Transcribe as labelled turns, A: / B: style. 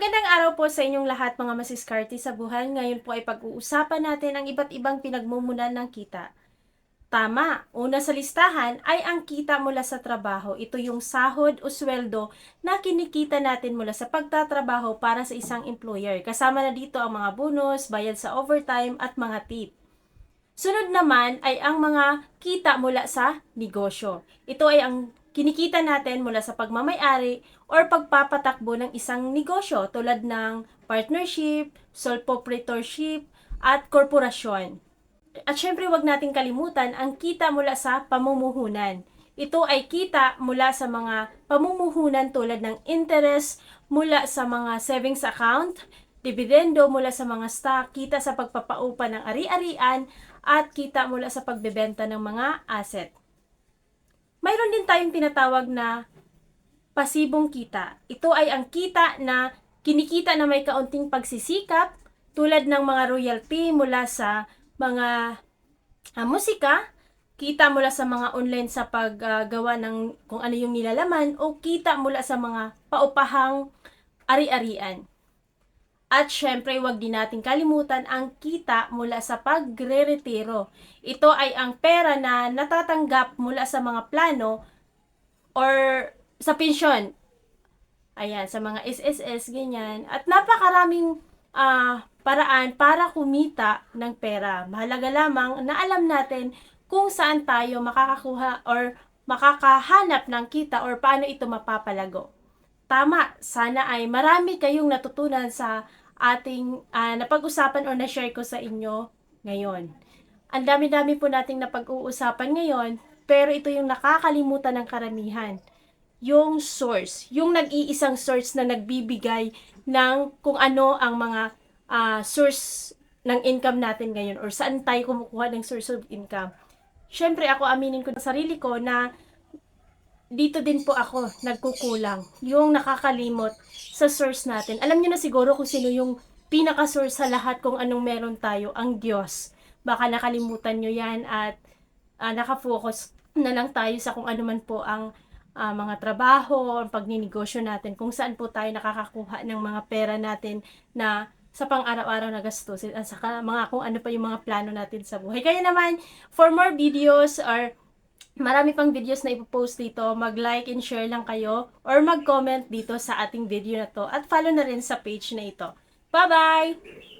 A: Magandang araw po sa inyong lahat mga masiskarte sa buhay. Ngayon po ay pag-uusapan natin ang iba't ibang pinagmumulan ng kita. Tama, una sa listahan ay ang kita mula sa trabaho. Ito yung sahod o sweldo na kinikita natin mula sa pagtatrabaho para sa isang employer. Kasama na dito ang mga bonus, bayad sa overtime at mga tip. Sunod naman ay ang mga kita mula sa negosyo. Ito ay ang kinikita natin mula sa pagmamayari or pagpapatakbo ng isang negosyo tulad ng partnership, sole proprietorship, at korporasyon. At syempre wag nating kalimutan ang kita mula sa pamumuhunan. Ito ay kita mula sa mga pamumuhunan tulad ng interest mula sa mga savings account, dividendo mula sa mga stock, kita sa pagpapaupa ng ari-arian, at kita mula sa pagbebenta ng mga asset. Mayroon din tayong tinatawag na pasibong kita. Ito ay ang kita na kinikita na may kaunting pagsisikap tulad ng mga royalty mula sa mga ah, musika, kita mula sa mga online sa paggawa ng kung ano yung nilalaman o kita mula sa mga paupahang ari-arian. At syempre, wag din natin kalimutan ang kita mula sa pagre-retiro. Ito ay ang pera na natatanggap mula sa mga plano or sa pensyon. Ayan, sa mga SSS, ganyan. At napakaraming ah, paraan para kumita ng pera. Mahalaga lamang na alam natin kung saan tayo makakakuha or makakahanap ng kita or paano ito mapapalago. Tama, sana ay marami kayong natutunan sa ating ah, napag-usapan or na-share ko sa inyo ngayon. Ang dami-dami po nating napag-uusapan ngayon, pero ito yung nakakalimutan ng karamihan. Yung source, yung nag-iisang source na nagbibigay ng kung ano ang mga ah, source ng income natin ngayon or saan tayo kumukuha ng source of income. Siyempre ako aminin ko sa sarili ko na dito din po ako nagkukulang. Yung nakakalimot sa source natin. Alam niyo na siguro kung sino yung pinaka-source sa lahat kung anong meron tayo, ang Diyos. Baka nakalimutan nyo yan at ah, nakafocus na lang tayo sa kung ano man po ang ah, mga trabaho, ang pagninegosyo natin, kung saan po tayo nakakakuha ng mga pera natin na sa pang-araw-araw na gastusin at saka mga kung ano pa yung mga plano natin sa buhay. Kaya naman, for more videos or marami pang videos na ipopost dito, mag-like and share lang kayo or mag-comment dito sa ating video na to at follow na rin sa page na ito. Bye-bye!